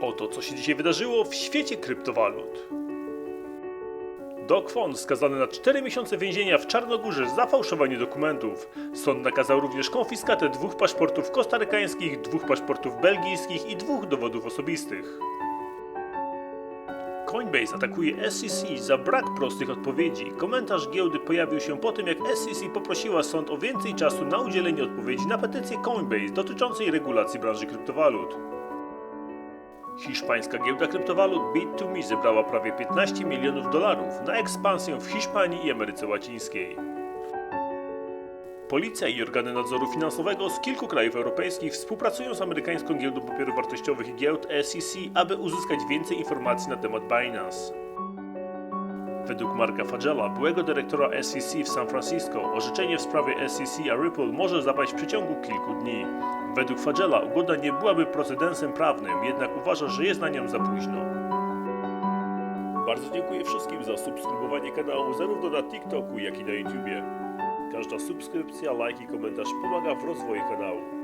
Oto co się dzisiaj wydarzyło w świecie kryptowalut. Doc skazany na 4 miesiące więzienia w Czarnogórze za fałszowanie dokumentów. Sąd nakazał również konfiskatę dwóch paszportów kostarykańskich, dwóch paszportów belgijskich i dwóch dowodów osobistych. Coinbase atakuje SEC za brak prostych odpowiedzi. Komentarz giełdy pojawił się po tym, jak SEC poprosiła sąd o więcej czasu na udzielenie odpowiedzi na petycję Coinbase dotyczącej regulacji branży kryptowalut. Hiszpańska giełda kryptowalut Bit2Me zebrała prawie 15 milionów dolarów na ekspansję w Hiszpanii i Ameryce Łacińskiej. Policja i organy nadzoru finansowego z kilku krajów europejskich współpracują z amerykańską giełdą papierów wartościowych i giełd SEC, aby uzyskać więcej informacji na temat Binance. Według Marka Fagella, byłego dyrektora SEC w San Francisco, orzeczenie w sprawie SEC a Ripple może zapaść w przeciągu kilku dni. Według Fagella ugoda nie byłaby precedensem prawnym, jednak uważa, że jest na nią za późno. Bardzo dziękuję wszystkim za subskrybowanie kanału zarówno na TikToku, jak i na YouTubie. Każda subskrypcja, like i komentarz pomaga w rozwoju kanału.